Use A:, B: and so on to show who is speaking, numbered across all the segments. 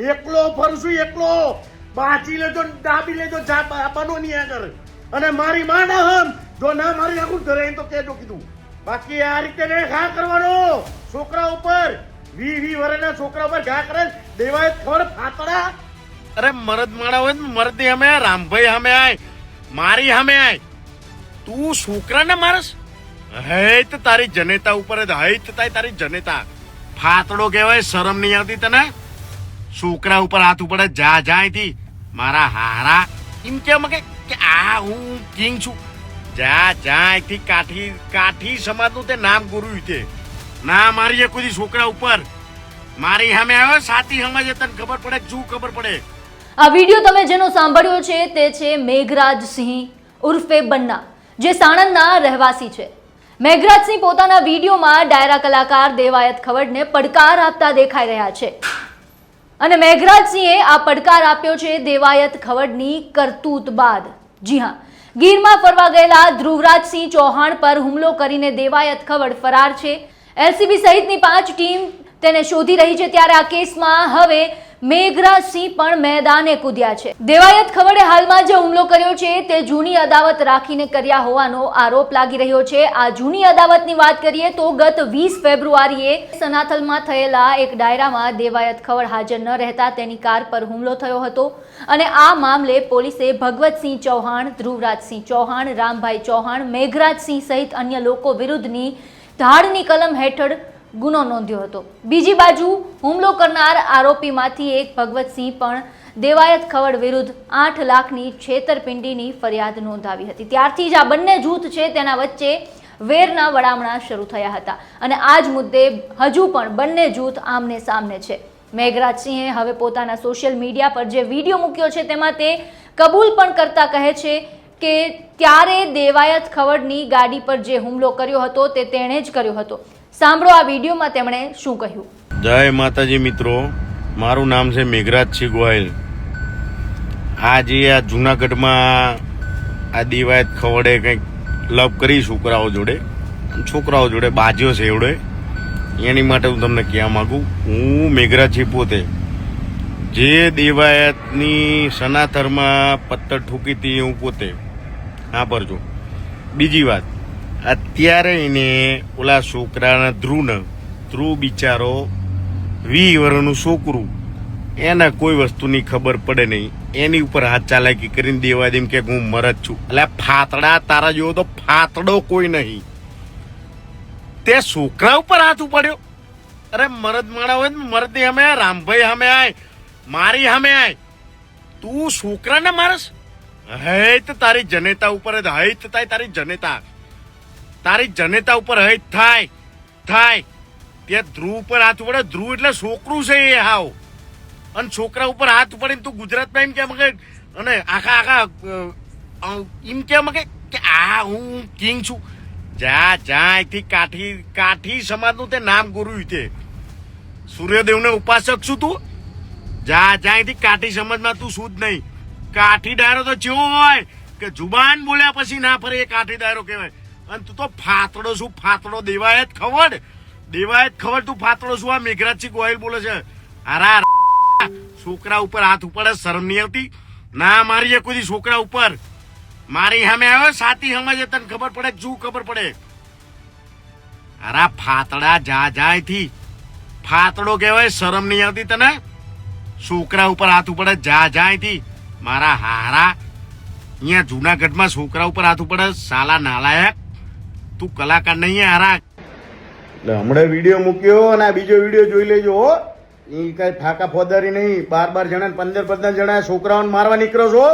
A: એકલો ફરશું, એકલો. બાચી લેજો ડાબી લેજો બનો ની આગળ. અને મારી માં હમ. જો ના મારી આખું ઘરે તો કેજો કીધું. બાકી આ રીતે ને ઘા કરવાનો. છોકરા ઉપર, વી વી વરેના છોકરા ઉપર ઘા કરે દેવાય થોડ ફાતડા.
B: અરે મરદ માણા હોય મરદી અમે રામભાઈ અમે આય, મારી અમે આય. તું છોકરાને મારસ? હૈત તારી જનેતા ઉપર હૈત તારી જનેતા. ફાતડો કહેવાય, શરમ નહીં આવતી તને? છોકરા ઉપર હાથ ઉપર જા જા અહીંથી. મારા હારા. એમ કેમ કે આ હું કિંગ છું. જા જા અહીંથી કાઠી કાઠી સમાજનું તે નામ ગુરુ તે ના મારી કોઈ છોકરા ઉપર. મારી સામે આવ્યો સાથી સમજે તને ખબર પડે, શું ખબર પડે?
C: આ વીડિયો તમે જેનો સાંભળ્યો છે તે છે મેઘરાજ સિંહ ઉર્ફે બન્ના, જે સાણંદના રહેવાસી છે. મેઘરાજસિંહ પોતાના વિડીયોમાં ડાયરા કલાકાર દેવાયત ખવડને પડકાર આપતા દેખાઈ રહ્યા છે. અને મેઘરાજસિંહે આ પડકાર આપ્યો છે દેવાયત ખવડની કરતૂત બાદ. જી હા, ગીરમાં ફરવા ગયેલા ધ્રુવરાજસિંહ ચૌહાણ પર હુમલો કરીને દેવાયત ખવડ ફરાર છે. એલસીબી સહિતની પાંચ ટીમ તેને શોધી રહી છે ત્યારે આ કેસમાં હવે મેઘરાજસિંહ પણ મેદાને કૂદ્યા છે. દેવાયત ખવડે હાલમાં જે હુમલો કર્યો છે તે જૂની અદાવત રાખીને કર્યા હોવાનો આરોપ લાગી રહ્યો છે. આ જૂની અદાવતની વાત કરીએ તો ગત વીસ ફેબ્રુઆરીએ સનાથલમાં થયેલા એક ડાયરામાં દેવાયત ખવડ હાજર ન રહેતા તેની કાર પર હુમલો થયો હતો અને આ મામલે પોલીસે ભગવતસિંહ ચૌહાણ, ધ્રુવરાજસિંહ ચૌહાણ, રામભાઈ ચૌહાણ, મેઘરાજસિંહ સહિત અન્ય લોકો વિરુદ્ધની ધાડની કલમ હેઠળ ગુનો નોંધ્યો હતો. બીજી બાજુ હુમલો કરનાર આરોપીમાંથી એક ભગવતસિંહ પણ દેવાયત ખવડ વિરુદ્ધ આઠ લાખની છેતરપિંડીની ફરિયાદ નોંધાવી હતી. ત્યારથી જ આ બંને જૂથ છે તેના વચ્ચે વેરના વડામણા શરૂ થયા હતા. અને આ જ મુદ્દે હજુ પણ બંને જૂથ આમને સામને છે. મેઘરાજસિંહે હવે પોતાના સોશિયલ મીડિયા પર જે વીડિયો મૂક્યો છે તેમાં તે કબૂલ પણ કરતા કહે છે કે ત્યારે દેવાયત ખવડની ગાડી પર જે હુમલો કર્યો હતો તે તેણે જ કર્યો હતો. સાંભળો આ વિડીયોમાં તેમણે શું કહ્યું.
B: જય માતાજી મિત્રો, મારું નામ છે મેઘરાજ સિંહ ગોયલ આજે આ જુનાગઢમાં આ દિવાયત ખવડે કંઈક લવ કરી છોકરાઓ જોડે. છોકરાઓ જોડે બાજ્યો છે એવડે. એની માટે હું તમને કહેવા માગું, હું મેઘરાજી પોતે. જે દેવાયતની સનાતરમાં પથ્થર ઠૂકી હતી હું પોતે. હા પરજો બીજી વાત. અત્યારે એને ઓલા છોકરાના ધ્રુવને, ધ્રુવ બિચારો વી વર્ષનું છોકરું, એને કોઈ વસ્તુની ખબર પડે નહીં. એની ઉપર હાથ ચાલાકી કરીને દેવા દેમ કે હું મરદ છું. એટલે ફાતડા તારા જેવો તો ફાતડો કોઈ નહીં. તે છોકરા ઉપર હાથ ઉપાડ્યો. અરે મરદ માણા હોય ને, મરદ હમે રામભાઈ હમે આય, મારી અમે આય. તું છોકરાને મારસ? હૈત તારી જનેતા ઉપર હૈત તારી જનેતા. તારી જનેતા ઉપર હૈત થાય થાય. તે ધ્રુવ ઉપર હાથ પડે ધ્રુવ એટલે છોકરું છે એ હાવ. અને છોકરા ઉપર હાથ પડે તું ગુજરાતમાં એમ કેમ કે, અને આખા આખા એમ કેમ કે કે આ હું કિંગ છું. જા જા, અહીંથી કાઠી કાઠી સમાજનું તે નામ ગુરુ તે. સૂર્યદેવને ઉપાસક છું તું. જા જા, અહીંથી કાઠી સમાજમાં તું શું જ નહીં. કાઠી ડાયરો તો ચેવો હોય, કે જુબાન બોલ્યા પછી ના ફરે એ કાઠી ડાયરો કહેવાય. અને તું તો ફાતડો શું ફાતડો દેવાય જ ખબર? જ ખબર તું ફાતડો શું આ મેઘરાજસિંહ ગોહિલ બોલે છે, હારા છોકરા ઉપર હાથ ઉપાડે શરમ નહીં આવતી? ના મારી કોઈ દી છોકરા ઉપર. મારી સામે આવ્યો સાતી સમજે તને ખબર પડે શું ખબર પડે? અરે ફાતડા જા જાય થી ફાતડો કહેવાય, શરમ નહીં આવતી તને? છોકરા ઉપર હાથ ઉપડે જા જાય થી મારા હારા, અહીંયા જુનાગઢમાં છોકરા ઉપર હાથ ઉપડે સાલા નાલાયક તું કલાકાર નહીં હારા.
A: એટલે હમણાં વીડિયો મૂક્યો અને આ બીજો વીડિયો જોઈ લેજો એ કઈ ફાકા ફોદારી નહીં. બાર બાર જણા પંદર પંદર જણા છોકરાઓને મારવા નીકળો છો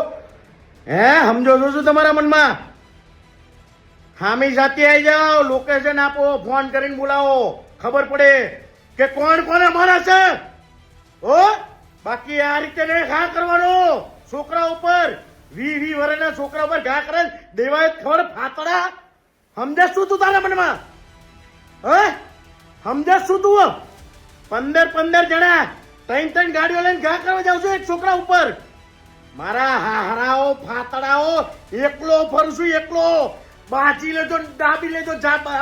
A: હે સમજો છો શું તમારા મનમાં? હામી સાથે આવી જાઓ લોકેશન આપો ફોન કરીને બોલાવો. ખબર પડે કે કોણ કોને મારે છે? ઓ બાકી આ રીતે ને ઘા કરવાનો. છોકરા ઉપર, વી વી વરેના છોકરા ઉપર ઘા કરે દેવાય ખબર, ફાતડા. સમજે શું તું તારા મનમાં? હે? સમજે શું તું પંદર પંદર જણા ત્રણ ત્રણ ગાડીઓ લઈને ઘા કરવા જાવ છું એક છોકરા ઉપર. મારા હારાઓ ફાતડાઓ, એકલો ફરશું એકલો. બાજી લેજો, ડાબી લેજો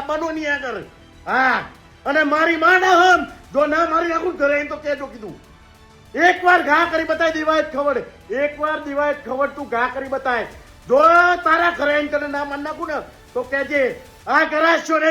A: બનો નહીં આગળ. હા. અને મારી માં ના હમ, જો ના મારી નાખું ઘરે આઈને તો કેજો કીધું.
B: એકવાર ઘા કરી બતાય દિવાયત ખવડ. એકવાર દિવાયત ખવડ તું ઘા કરી બતાય. જો તારા ઘરે તને ના માન નાખું ને તો કહેજે આ કરાશો ને